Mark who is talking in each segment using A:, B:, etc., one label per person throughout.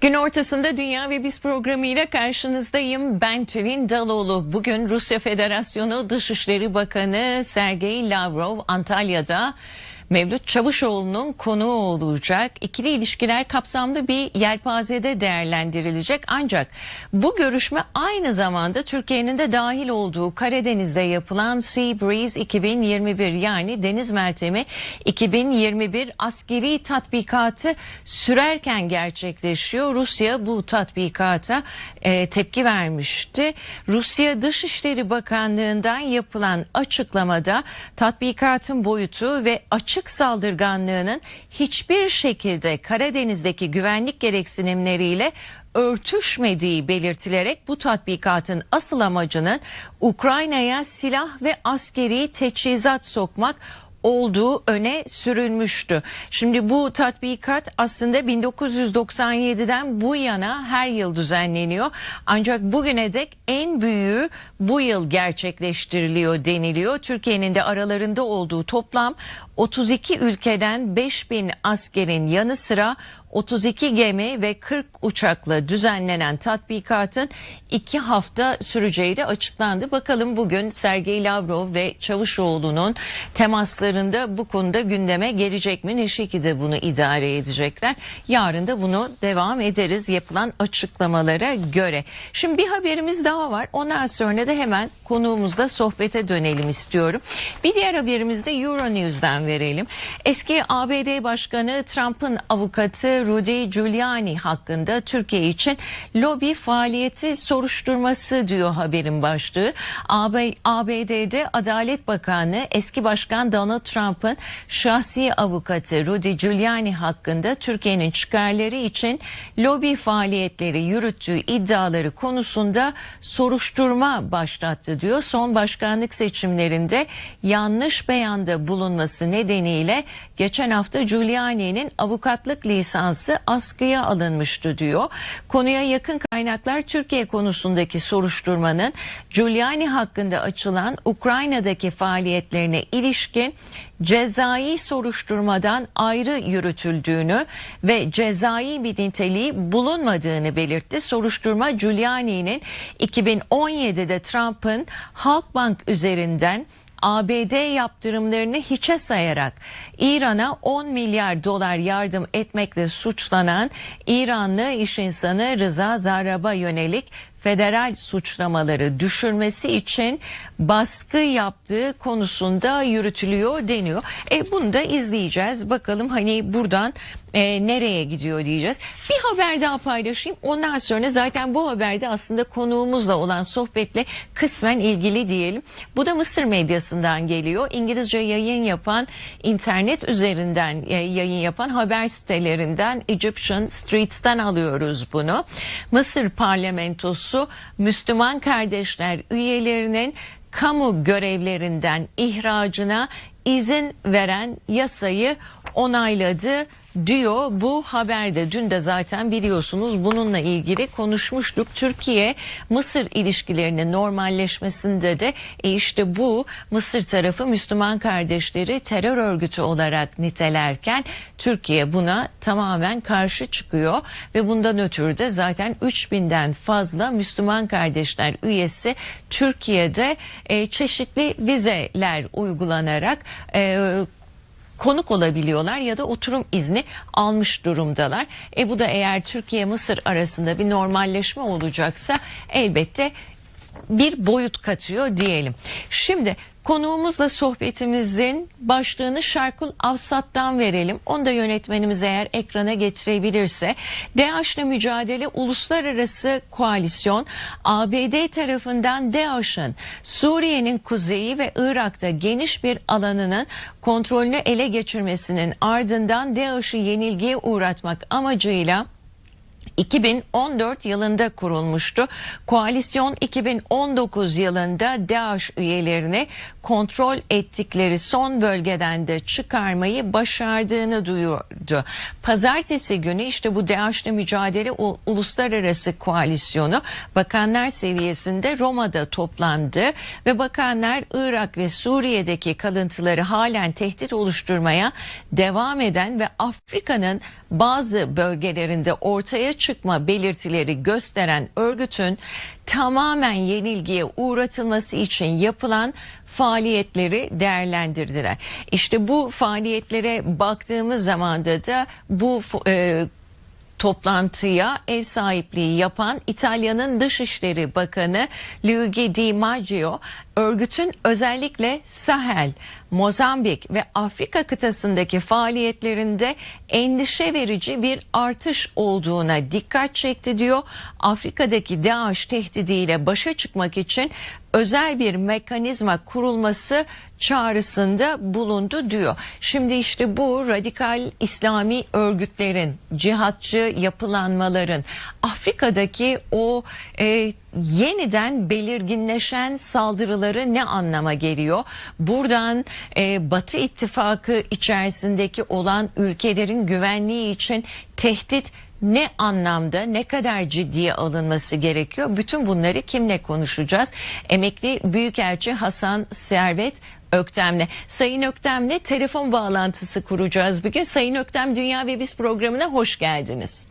A: Gün ortasında Dünya ve Biz programıyla karşınızdayım. Ben Tülin Daloğlu. Bugün Rusya Federasyonu Dışişleri Bakanı Sergey Lavrov Antalya'da Mevlüt Çavuşoğlu'nun konuğu olacak. İkili ilişkiler kapsamlı bir yelpazede değerlendirilecek. Ancak bu görüşme aynı zamanda Türkiye'nin de dahil olduğu Karadeniz'de yapılan Sea Breeze 2021 yani Deniz Meltemi 2021 askeri tatbikatı sürerken gerçekleşiyor. Rusya bu tatbikata e, tepki vermişti. Rusya Dışişleri Bakanlığı'ndan yapılan açıklamada tatbikatın boyutu ve açık saldırganlığının hiçbir şekilde Karadeniz'deki güvenlik gereksinimleriyle örtüşmediği belirtilerek bu tatbikatın asıl amacının Ukrayna'ya silah ve askeri teçhizat sokmak olduğu öne sürülmüştü. Şimdi bu tatbikat aslında 1997'den bu yana her yıl düzenleniyor. Ancak bugüne dek en büyüğü bu yıl gerçekleştiriliyor deniliyor. Türkiye'nin de aralarında olduğu toplam 32 ülkeden 5000 askerin yanı sıra 32 gemi ve 40 uçakla düzenlenen tatbikatın iki hafta süreceği de açıklandı. Bakalım bugün Sergey Lavrov ve Çavuşoğlu'nun temaslarında bu konuda gündeme gelecek mi? Ne şekilde bunu idare edecekler? Yarın da bunu devam ederiz yapılan açıklamalara göre. Şimdi bir haberimiz daha var. Ondan sonra da hemen konuğumuzla sohbete dönelim istiyorum. Bir diğer haberimiz de Euronews'den verelim. Eski ABD Başkanı Trump'ın avukatı Rudy Giuliani hakkında Türkiye için lobi faaliyeti soruşturması diyor haberin başlığı. AB, ABD'de Adalet Bakanı eski başkan Donald Trump'ın şahsi avukatı Rudy Giuliani hakkında Türkiye'nin çıkarları için lobi faaliyetleri yürüttüğü iddiaları konusunda soruşturma başlattı diyor. Son başkanlık seçimlerinde yanlış beyanda bulunması nedeniyle geçen hafta Giuliani'nin avukatlık lisansı askıya alınmıştı diyor. Konuya yakın kaynaklar Türkiye konusundaki soruşturmanın Giuliani hakkında açılan Ukrayna'daki faaliyetlerine ilişkin cezai soruşturmadan ayrı yürütüldüğünü ve cezai bir niteliği bulunmadığını belirtti. Soruşturma Giuliani'nin 2017'de Trump'ın Halkbank üzerinden ABD yaptırımlarını hiçe sayarak İran'a 10 milyar dolar yardım etmekle suçlanan İranlı iş insanı Rıza Zarrab'a yönelik federal suçlamaları düşürmesi için baskı yaptığı konusunda yürütülüyor deniyor. E bunu da izleyeceğiz. Bakalım hani buradan e, nereye gidiyor diyeceğiz. Bir haber daha paylaşayım. Ondan sonra zaten bu haberde aslında konuğumuzla olan sohbetle kısmen ilgili diyelim. Bu da Mısır medyasından geliyor. İngilizce yayın yapan, internet üzerinden e, yayın yapan haber sitelerinden Egyptian Streets'ten alıyoruz bunu. Mısır parlamentosu Müslüman kardeşler üyelerinin kamu görevlerinden ihracına izin veren yasayı onayladı diyor bu haberde. Dün de zaten biliyorsunuz bununla ilgili konuşmuştuk. Türkiye Mısır ilişkilerinin normalleşmesinde de e işte bu Mısır tarafı Müslüman kardeşleri terör örgütü olarak nitelerken Türkiye buna tamamen karşı çıkıyor ve bundan ötürü de zaten 3000'den fazla Müslüman kardeşler üyesi Türkiye'de e, çeşitli vizeler uygulanarak e, konuk olabiliyorlar ya da oturum izni almış durumdalar. E bu da eğer Türkiye Mısır arasında bir normalleşme olacaksa elbette bir boyut katıyor diyelim. Şimdi konuğumuzla sohbetimizin başlığını Şarkul Avsat'tan verelim. Onu da yönetmenimiz eğer ekrana getirebilirse. DAEŞ'le mücadele uluslararası koalisyon ABD tarafından DAEŞ'ın Suriye'nin kuzeyi ve Irak'ta geniş bir alanının kontrolünü ele geçirmesinin ardından DAEŞ'i yenilgiye uğratmak amacıyla 2014 yılında kurulmuştu. Koalisyon 2019 yılında DAEŞ üyelerini kontrol ettikleri son bölgeden de çıkarmayı başardığını duyurdu. Pazartesi günü işte bu DAEŞ'le mücadele uluslararası koalisyonu bakanlar seviyesinde Roma'da toplandı ve bakanlar Irak ve Suriye'deki kalıntıları halen tehdit oluşturmaya devam eden ve Afrika'nın bazı bölgelerinde ortaya çıkan çıkma belirtileri gösteren örgütün tamamen yenilgiye uğratılması için yapılan faaliyetleri değerlendirdiler. İşte bu faaliyetlere baktığımız zaman da da bu e, toplantıya ev sahipliği yapan İtalya'nın Dışişleri Bakanı Luigi Di Maggio örgütün özellikle Sahel, Mozambik ve Afrika kıtasındaki faaliyetlerinde endişe verici bir artış olduğuna dikkat çekti diyor. Afrika'daki DAEŞ tehdidiyle başa çıkmak için özel bir mekanizma kurulması çağrısında bulundu diyor. Şimdi işte bu radikal İslami örgütlerin, cihatçı yapılanmaların Afrika'daki o e, yeniden belirginleşen saldırıları ne anlama geliyor? Buradan e, Batı ittifakı içerisindeki olan ülkelerin güvenliği için tehdit ne anlamda ne kadar ciddiye alınması gerekiyor? Bütün bunları kimle konuşacağız? Emekli Büyükelçi Hasan Servet Öktem'le. Sayın Öktem'le telefon bağlantısı kuracağız bugün. Sayın Öktem Dünya ve Biz programına hoş geldiniz.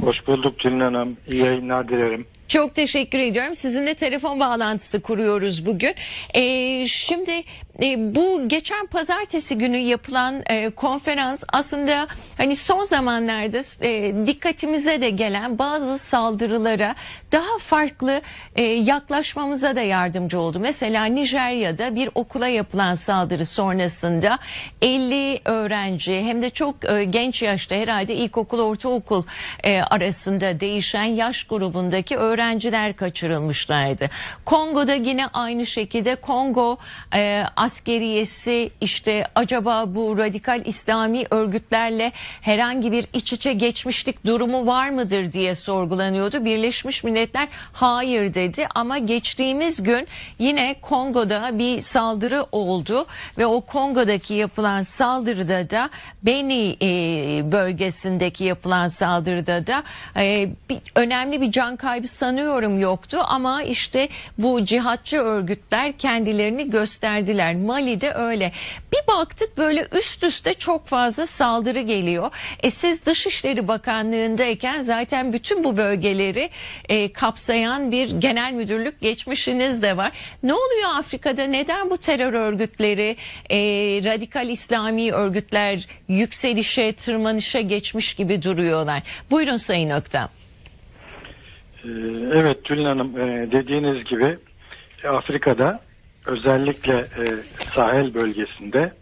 B: Hoş bulduk Tülin Hanım. İyi yayınlar dilerim.
A: Çok teşekkür ediyorum. Sizinle telefon bağlantısı kuruyoruz bugün. Ee, şimdi e, bu geçen pazartesi günü yapılan e, konferans aslında hani son zamanlarda e, dikkatimize de gelen bazı saldırılara daha farklı e, yaklaşmamıza da yardımcı oldu. Mesela Nijerya'da bir okula yapılan saldırı sonrasında 50 öğrenci hem de çok e, genç yaşta herhalde ilkokul ortaokul e, arasında değişen yaş grubundaki öğrenciler kaçırılmışlardı. Kongo'da yine aynı şekilde Kongo e, askeriyesi işte acaba bu radikal İslami örgütlerle herhangi bir iç içe geçmişlik durumu var mıdır diye sorgulanıyordu. Birleşmiş Milletler hayır dedi ama geçtiğimiz gün yine Kongo'da bir saldırı oldu ve o Kongo'daki yapılan saldırıda da Beni e, bölgesindeki yapılan saldırıda da e, önemli bir can kaybı sanıyorum yoktu ama işte bu cihatçı örgütler kendilerini gösterdiler. Mali'de öyle. Bir baktık böyle üst üste çok fazla saldırı geliyor. E siz Dışişleri Bakanlığı'ndayken zaten bütün bu bölgeleri e, kapsayan bir genel müdürlük geçmişiniz de var. Ne oluyor Afrika'da? Neden bu terör örgütleri, e, radikal İslami örgütler yükselişe, tırmanışa geçmiş gibi duruyorlar? Buyurun Sayın Öktem.
B: Ee, Evet Tülin Hanım e, dediğiniz gibi e, Afrika'da özellikle e, sahel bölgesinde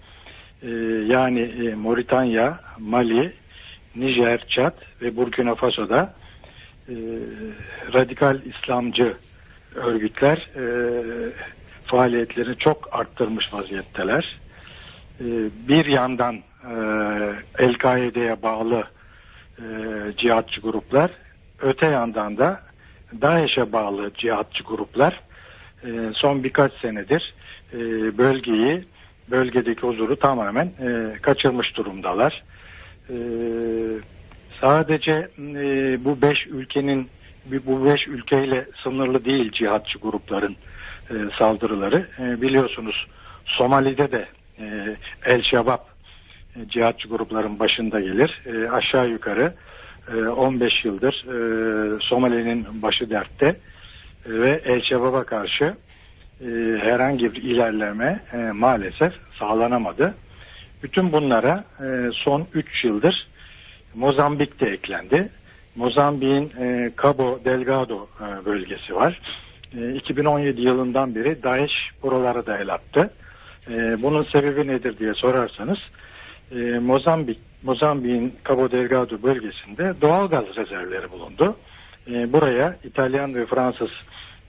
B: e, yani e, Moritanya, Mali, Nijer, Çad ve Burkina Faso'da e, radikal İslamcı örgütler e, faaliyetlerini çok arttırmış vaziyetteler. E, bir yandan e, El-Kaide'ye bağlı e, cihatçı gruplar, öte yandan da DAEŞ'e bağlı cihatçı gruplar e, son birkaç senedir e, bölgeyi, bölgedeki huzuru tamamen e, kaçırmış durumdalar. Sadece bu beş ülkenin bu beş ülkeyle sınırlı değil cihatçı grupların saldırıları. Biliyorsunuz Somali'de de e, El Şabab cihatçı grupların başında gelir. Aşağı yukarı e, 15 yıldır Somali'nin başı dertte ve El Şabab'a karşı e, herhangi bir ilerleme e, maalesef sağlanamadı. Bütün bunlara e, son 3 yıldır Mozambik de eklendi. Mozambik'in e, Cabo Delgado e, bölgesi var. E, 2017 yılından beri DAEŞ buralara da el attı. E, bunun sebebi nedir diye sorarsanız e, Mozambik Mozambik'in Cabo Delgado bölgesinde doğal gaz rezervleri bulundu. E, buraya İtalyan ve Fransız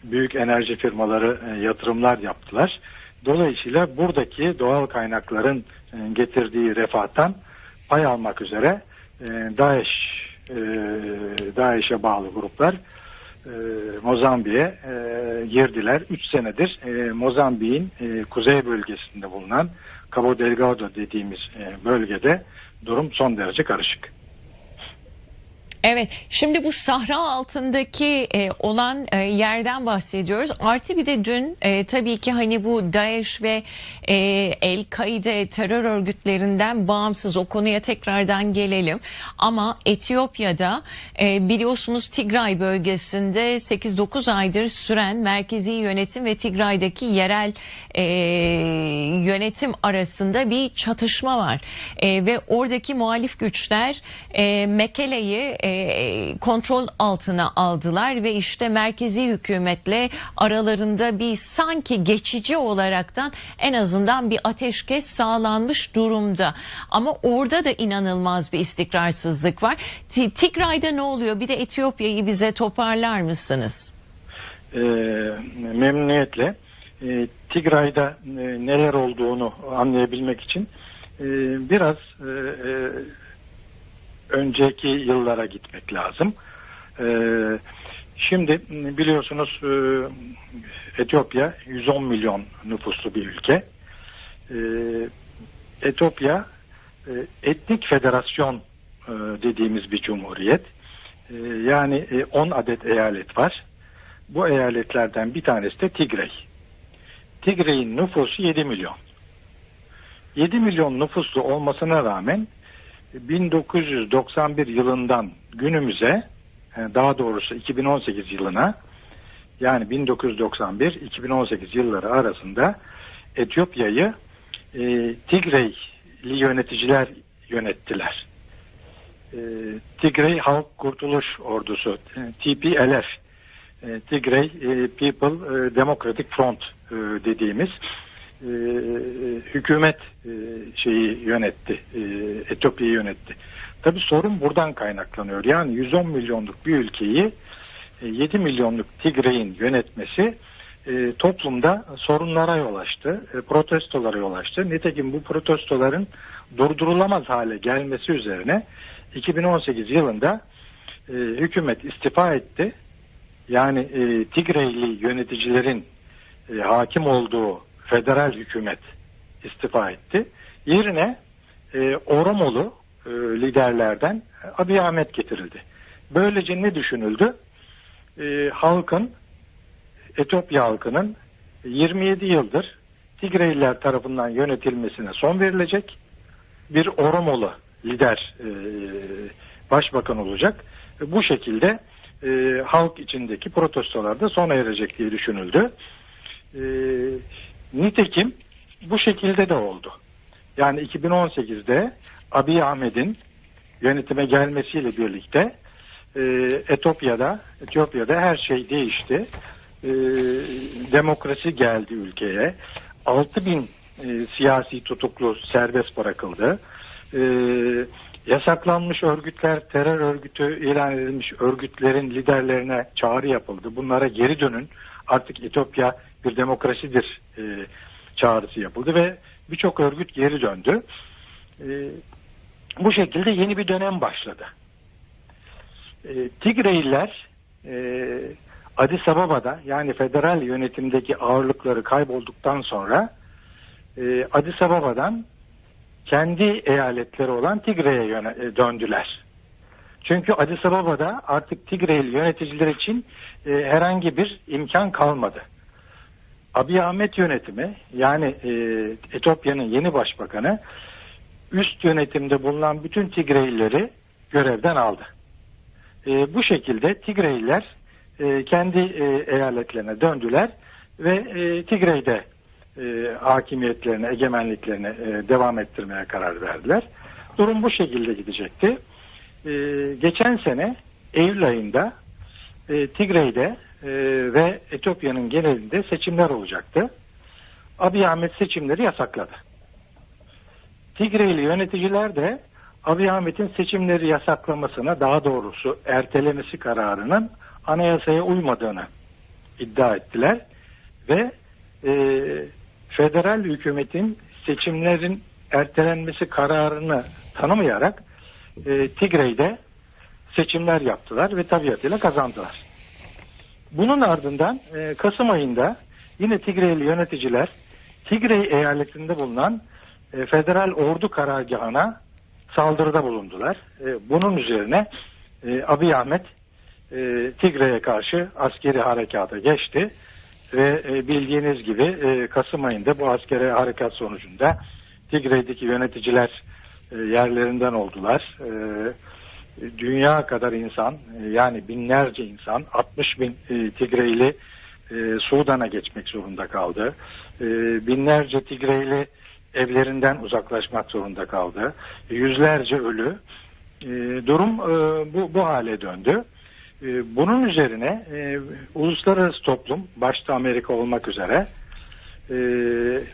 B: büyük enerji firmaları e, yatırımlar yaptılar. Dolayısıyla buradaki doğal kaynakların e, getirdiği refahtan pay almak üzere e, DAEŞ DAEŞ'e bağlı gruplar e, Mozambik'e girdiler. 3 senedir e, Mozambik'in kuzey bölgesinde bulunan Cabo Delgado dediğimiz bölgede durum son derece karışık.
A: Evet, şimdi bu sahra altındaki e, olan e, yerden bahsediyoruz. Artı bir de dün e, tabii ki hani bu DAEŞ ve e, El-Kaide terör örgütlerinden bağımsız o konuya tekrardan gelelim. Ama Etiyopya'da e, biliyorsunuz Tigray bölgesinde 8-9 aydır süren merkezi yönetim ve Tigray'daki yerel e, yönetim arasında bir çatışma var. E, ve oradaki muhalif güçler e, Mekele'yi e, kontrol altına aldılar ve işte merkezi hükümetle aralarında bir sanki geçici olaraktan en azından bir ateşkes sağlanmış durumda. Ama orada da inanılmaz bir istikrarsızlık var. Ti- Tigray'da ne oluyor? Bir de Etiyopya'yı bize toparlar mısınız?
B: Ee, memnuniyetle. Ee, Tigray'da e, neler olduğunu anlayabilmek için e, biraz e, e, önceki yıllara gitmek lazım. Ee, şimdi biliyorsunuz e, Etiyopya 110 milyon nüfuslu bir ülke. Ee, Etiyopya e, etnik federasyon e, dediğimiz bir cumhuriyet. E, yani e, 10 adet eyalet var. Bu eyaletlerden bir tanesi de Tigray. Tigray'in nüfusu 7 milyon. 7 milyon nüfuslu olmasına rağmen 1991 yılından günümüze e, daha doğrusu 2018 yılına yani 1991-2018 yılları arasında Etiyopya'yı e, Tigrayli yöneticiler yönettiler. E, Tigray Halk Kurtuluş Ordusu e, TPLF e, Tigray e, People e, Democratic Front e, dediğimiz e, hükümet e, şeyi yönetti. E, Etiyopya'yı yönetti. Tabi sorun buradan kaynaklanıyor. Yani 110 milyonluk bir ülkeyi e, 7 milyonluk Tigray'in yönetmesi e, toplumda sorunlara yol açtı. E, protestolara yol açtı. Nitekim bu protestoların durdurulamaz hale gelmesi üzerine 2018 yılında e, hükümet istifa etti. Yani e, Tigrayli yöneticilerin e, hakim olduğu federal hükümet istifa etti. Yerine e, Oromolu e, liderlerden Abiy Ahmet getirildi. Böylece ne düşünüldü? E, halkın, Etiyopya halkının 27 yıldır Tigrayliler tarafından yönetilmesine son verilecek. Bir Oromolu lider e, başbakan olacak. E, bu şekilde e, halk içindeki protestolarda sona erecek diye düşünüldü. E, nitekim bu şekilde de oldu. Yani 2018'de Abiy Ahmet'in yönetime gelmesiyle birlikte e, Etiyopya'da Etiyopya'da her şey değişti. E, demokrasi geldi ülkeye. 6000 e, siyasi tutuklu serbest bırakıldı. E, yasaklanmış örgütler, terör örgütü ilan edilmiş örgütlerin liderlerine çağrı yapıldı. Bunlara geri dönün. Artık Etiyopya bir demokrasidir e, çağrısı yapıldı ve birçok örgüt geri döndü. E, bu şekilde yeni bir dönem başladı. E, Tigreyliler e, Addis Ababa'da yani federal yönetimdeki ağırlıkları kaybolduktan sonra e, Addis Ababa'dan kendi eyaletleri olan Tigray'e yöne- e, döndüler. Çünkü Addis Ababa'da artık Tigrayli yöneticiler için e, herhangi bir imkan kalmadı. Abiy Ahmet yönetimi yani e, Etiyopya'nın yeni başbakanı üst yönetimde bulunan bütün Tigreylileri görevden aldı. E, bu şekilde Tigreyliler e, kendi e, eyaletlerine döndüler ve e, Tigray'de e, hakimiyetlerine, egemenliklerine e, devam ettirmeye karar verdiler. Durum bu şekilde gidecekti. E, geçen sene Eylül ayında e, Tigray'de e, ve Etiyopya'nın genelinde seçimler olacaktı. Abiy Ahmet seçimleri yasakladı. Tigrayli yöneticiler de Abiy Ahmet'in seçimleri yasaklamasına daha doğrusu ertelemesi kararının anayasaya uymadığını iddia ettiler ve e, federal hükümetin seçimlerin ertelenmesi kararını tanımayarak e, Tigray'de seçimler yaptılar ve tabiatıyla kazandılar. Bunun ardından e, Kasım ayında yine Tigrayli yöneticiler Tigray eyaletinde bulunan e, federal ordu karargahına saldırıda bulundular. E, bunun üzerine e, Abiy Ahmet e, Tigre'ye karşı askeri harekata geçti ve e, bildiğiniz gibi e, Kasım ayında bu askeri harekat sonucunda Tigre'deki yöneticiler e, yerlerinden oldular. E, dünya kadar insan e, yani binlerce insan 60 bin e, Tigreyli e, Sudan'a geçmek zorunda kaldı. Binlerce Tigreyli evlerinden uzaklaşmak zorunda kaldı. Yüzlerce ölü. Durum bu, bu hale döndü. Bunun üzerine uluslararası toplum başta Amerika olmak üzere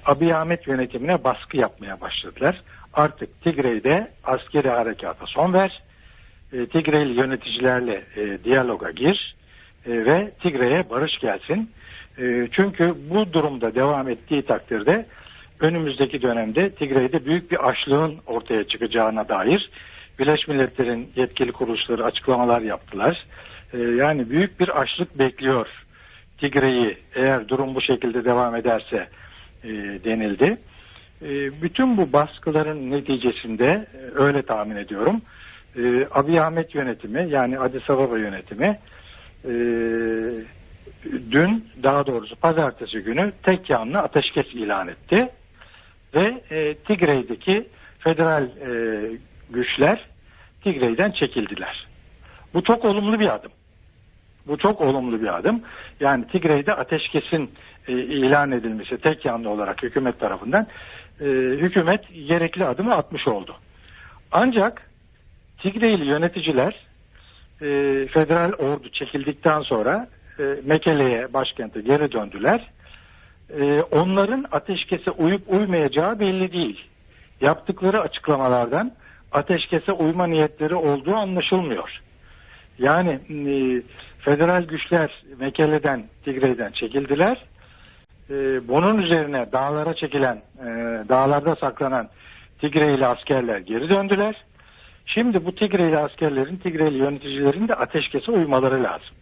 B: Abiy Ahmet yönetimine baskı yapmaya başladılar. Artık Tigrey'de askeri harekata son ver. E, Tigreyli yöneticilerle e, diyaloga gir e, ve Tigre'ye barış gelsin. E, çünkü bu durumda devam ettiği takdirde önümüzdeki dönemde Tigrey'de büyük bir açlığın ortaya çıkacağına dair Birleşmiş Milletler'in yetkili kuruluşları açıklamalar yaptılar. E, yani büyük bir açlık bekliyor Tigre'yi eğer durum bu şekilde devam ederse e, denildi. E, bütün bu baskıların neticesinde e, öyle tahmin ediyorum. E, Abiy Ahmet yönetimi yani Addis Ababa yönetimi e, dün daha doğrusu pazartesi günü tek yanlı ateşkes ilan etti ve e, Tigre'deki federal e, güçler Tigre'den çekildiler. Bu çok olumlu bir adım. Bu çok olumlu bir adım. Yani Tigre'de ateşkesin e, ilan edilmesi tek yanlı olarak hükümet tarafından e, hükümet gerekli adımı atmış oldu. Ancak Tigreyli yöneticiler e, federal ordu çekildikten sonra e, Mekele'ye başkente geri döndüler. E, onların ateşkese uyup uymayacağı belli değil. Yaptıkları açıklamalardan ateşkese uyma niyetleri olduğu anlaşılmıyor. Yani e, federal güçler Mekele'den, Tigre'den çekildiler. E, bunun üzerine dağlara çekilen, e, dağlarda saklanan Tigreyli askerler geri döndüler. Şimdi bu Tigreyli askerlerin, Tigreyli yöneticilerin de ateşkese uymaları lazım.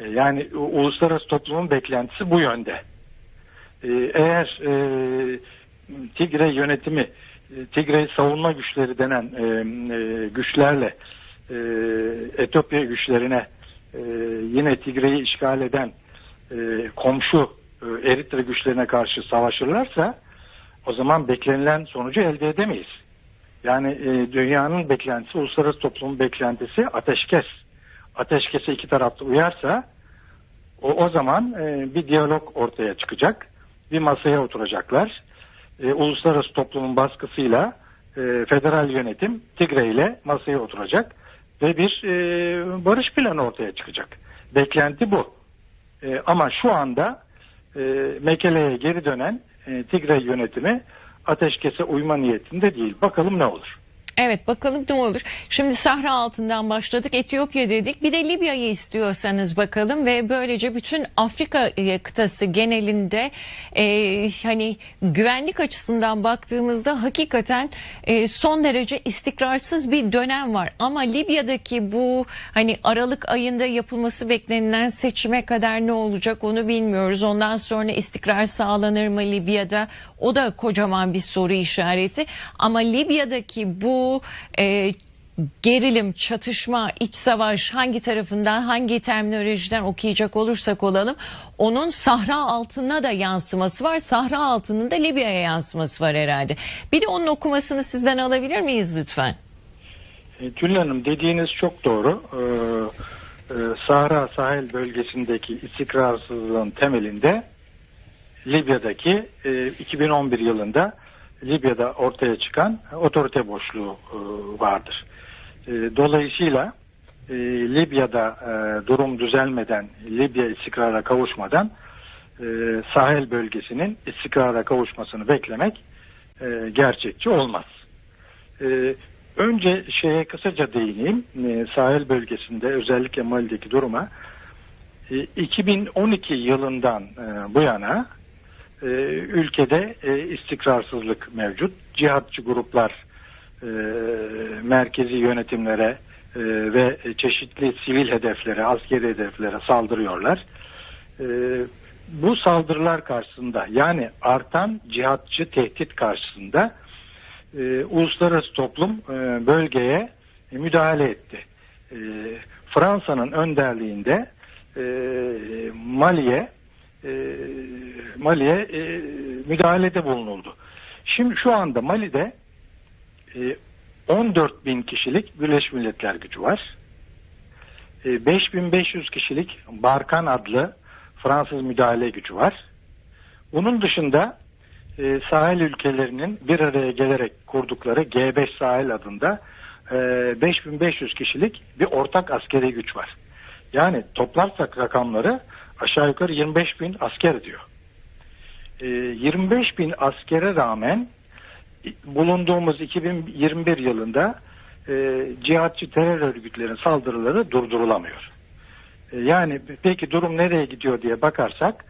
B: E, yani uluslararası toplumun beklentisi bu yönde. E, eğer e, Tigre yönetimi, e, Tigre savunma güçleri denen e, güçlerle e, Etiyopya güçlerine e, yine Tigre'yi işgal eden e, komşu e, Eritre güçlerine karşı savaşırlarsa o zaman beklenilen sonucu elde edemeyiz. Yani e, dünyanın beklentisi, uluslararası toplumun beklentisi ateşkes. Ateşkese iki tarafta uyarsa o, o zaman e, bir diyalog ortaya çıkacak. Bir masaya oturacaklar. E, uluslararası toplumun baskısıyla e, federal yönetim Tigre ile masaya oturacak ve bir e, barış planı ortaya çıkacak. Beklenti bu. E, ama şu anda e, Mekele'ye geri dönen e, Tigre yönetimi ateşkese uyma niyetinde değil. Bakalım ne olur.
A: Evet bakalım ne olur. Şimdi Sahra altından başladık. Etiyopya dedik. Bir de Libya'yı istiyorsanız bakalım ve böylece bütün Afrika e, kıtası genelinde e, hani güvenlik açısından baktığımızda hakikaten e, son derece istikrarsız bir dönem var. Ama Libya'daki bu hani Aralık ayında yapılması beklenilen seçime kadar ne olacak onu bilmiyoruz. Ondan sonra istikrar sağlanır mı Libya'da? O da kocaman bir soru işareti. Ama Libya'daki bu e, gerilim, çatışma, iç savaş hangi tarafından, hangi terminolojiden okuyacak olursak olalım onun Sahra altına da yansıması var. Sahra altının da Libya'ya yansıması var herhalde. Bir de onun okumasını sizden alabilir miyiz lütfen?
B: E, Tülin Hanım dediğiniz çok doğru. Ee, Sahra sahil bölgesindeki istikrarsızlığın temelinde Libya'daki e, 2011 yılında Libya'da ortaya çıkan otorite boşluğu e, vardır. E, dolayısıyla e, Libya'da durum düzelmeden, Libya istikrara kavuşmadan sahil bölgesinin istikrara kavuşmasını beklemek gerçekçi olmaz. Önce şeye kısaca değineyim. Sahil bölgesinde özellikle Mali'deki duruma. E, 2012 yılından bu yana e, ülkede e, istikrarsızlık mevcut. Cihatçı gruplar e, merkezi yönetimlere e, ve çeşitli sivil hedeflere, askeri hedeflere saldırıyorlar. E, bu saldırılar karşısında yani artan cihatçı tehdit karşısında e, uluslararası toplum e, bölgeye müdahale etti. e, Fransa'nın önderliğinde e, Mali'ye e, Mali'ye e, müdahalede bulunuldu. Şimdi şu anda Mali'de e, 14 bin kişilik Birleşmiş Milletler gücü var. E, 5500 kişilik Barkan adlı Fransız müdahale gücü var. Bunun dışında e, sahil ülkelerinin bir araya gelerek kurdukları G5 sahil adında e, 5500 kişilik bir ortak askeri güç var. Yani toplarsak rakamları aşağı yukarı 25 bin asker diyor. E, 25 bin askere rağmen bulunduğumuz 2021 yılında e, cihatçı terör örgütlerin saldırıları durdurulamıyor. E, yani peki durum nereye gidiyor diye bakarsak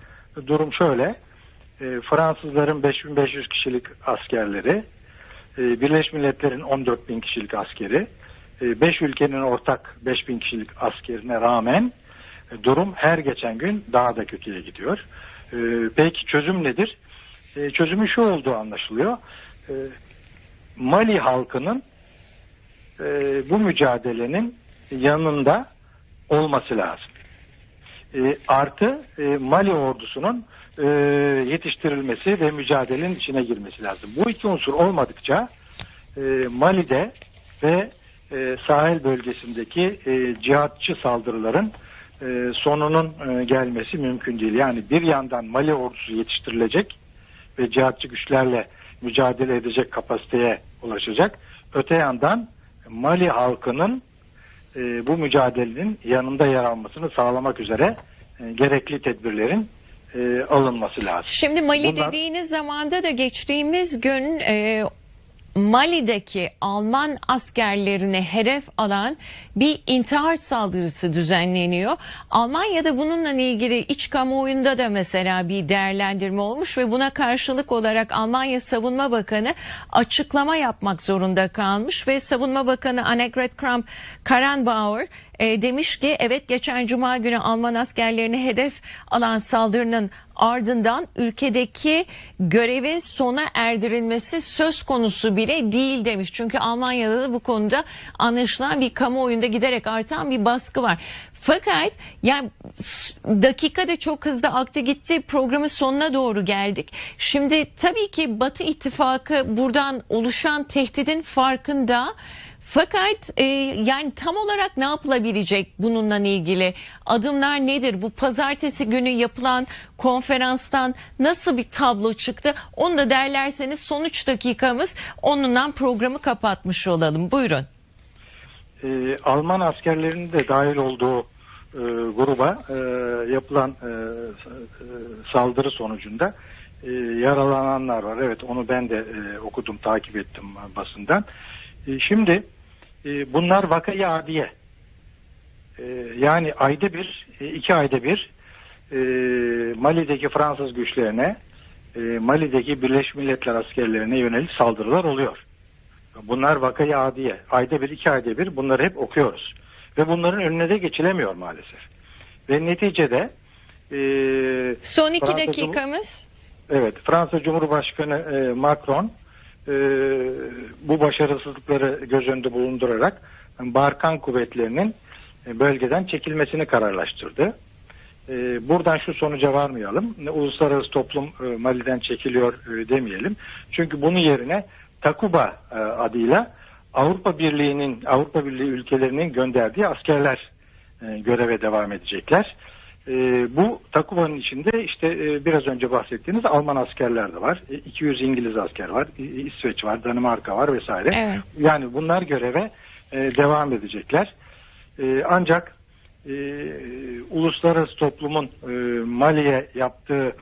B: durum şöyle. E, Fransızların 5500 kişilik askerleri, e, Birleşmiş Milletler'in 14 bin kişilik askeri, 5 ülkenin ortak 5000 kişilik askerine rağmen e, durum her geçen gün daha da kötüye gidiyor. E, peki çözüm nedir? E, çözümü şu olduğu anlaşılıyor. E, Mali halkının e, bu mücadelenin yanında olması lazım. Artı e, Mali ordusunun e, yetiştirilmesi ve mücadelenin içine girmesi lazım. Bu iki unsur olmadıkça Mali'de ve sahil bölgesindeki cihatçı saldırıların e, sonunun e, gelmesi mümkün değil. Yani bir yandan Mali ordusu yetiştirilecek ve cihatçı güçlerle mücadele edecek kapasiteye ulaşacak. Öte yandan Mali halkının e, bu mücadelenin yanında yer almasını sağlamak üzere e, gerekli tedbirlerin e, alınması lazım.
A: Şimdi Mali
B: Bunlar-
A: dediğiniz zamanda da geçtiğimiz gün e, Mali'deki Alman askerlerine hedef alan bir intihar saldırısı düzenleniyor. Almanya'da bununla ilgili iç kamuoyunda da mesela bir değerlendirme olmuş ve buna karşılık olarak Almanya Savunma Bakanı açıklama yapmak zorunda kalmış ve Savunma Bakanı Annegret Kramp-Karrenbauer e, demiş ki evet geçen cuma günü Alman askerlerini hedef alan saldırının ardından ülkedeki görevin sona erdirilmesi söz konusu bile değil demiş. Çünkü Almanya'da da bu konuda anlaşılan bir kamuoyunda giderek artan bir baskı var. Fakat yani s- dakika da çok hızlı aktı gitti. Programın sonuna doğru geldik. Şimdi tabii ki Batı ittifakı buradan oluşan tehdidin farkında. Fakat e, yani tam olarak ne yapılabilecek bununla ilgili adımlar nedir? Bu pazartesi günü yapılan konferanstan nasıl bir tablo çıktı? Onu da derlerseniz son 3 dakikamız onundan programı kapatmış olalım. Buyurun.
B: e, Alman askerlerinin de dahil olduğu e, gruba e, yapılan e, e, saldırı sonucunda e, yaralananlar var. Evet onu ben de e, okudum, takip ettim basından. E, şimdi e, bunlar vakayı adiye. E, yani ayda bir, e, iki ayda bir e, Mali'deki Fransız güçlerine, e, Mali'deki Birleşmiş Milletler askerlerine yönelik saldırılar oluyor. Bunlar vakayı adiye. Ayda bir, iki ayda bir bunları hep okuyoruz. Ve bunların önüne de geçilemiyor maalesef. Ve neticede e,
A: Son 2
B: Fransa
A: dakikamız.
B: evet Fransa Cumhurbaşkanı e, Macron e, bu başarısızlıkları göz önünde bulundurarak Barkan kuvvetlerinin e, bölgeden çekilmesini kararlaştırdı. E, buradan şu sonuca varmayalım. Uluslararası toplum e, Mali'den çekiliyor e, demeyelim. Çünkü bunun yerine Takuba e, adıyla Avrupa Birliği'nin Avrupa Birliği ülkelerinin gönderdiği askerler e, göreve devam edecekler. E, bu Takuba'nın içinde işte e, biraz önce bahsettiğiniz Alman askerler de var. E, 200 İngiliz asker var. İ- İsveç var, Danimarka var vesaire.
A: Evet.
B: Yani bunlar göreve e, devam edecekler. E, ancak e, uluslararası toplumun e, Mali'ye yaptığı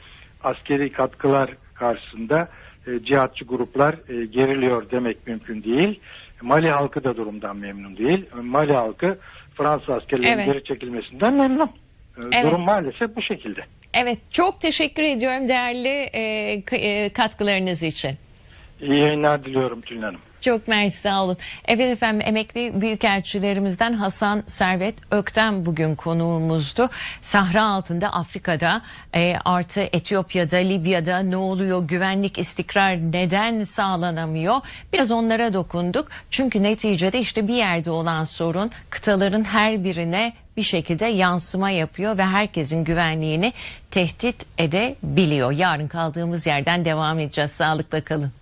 B: askeri katkılar karşısında e, cihatçı gruplar e, geriliyor demek mümkün değil. Mali halkı da durumdan memnun değil. Mali halkı Fransız askerlerinin
A: Evet.
B: geri çekilmesinden memnun.
A: Evet.
B: Durum maalesef bu şekilde.
A: Evet çok teşekkür ediyorum değerli e, e, katkılarınız için.
B: İyi yayınlar diliyorum Tülin Hanım.
A: Çok mersi sağ olun. Evet efendim emekli büyükelçilerimizden Hasan Servet Öktem bugün konuğumuzdu. Sahra altında Afrika'da e, artı Etiyopya'da Libya'da ne oluyor güvenlik istikrar neden sağlanamıyor biraz onlara dokunduk. Çünkü neticede işte bir yerde olan sorun kıtaların her birine bir şekilde yansıma yapıyor ve herkesin güvenliğini tehdit edebiliyor. Yarın kaldığımız yerden devam edeceğiz. Sağlıkla kalın.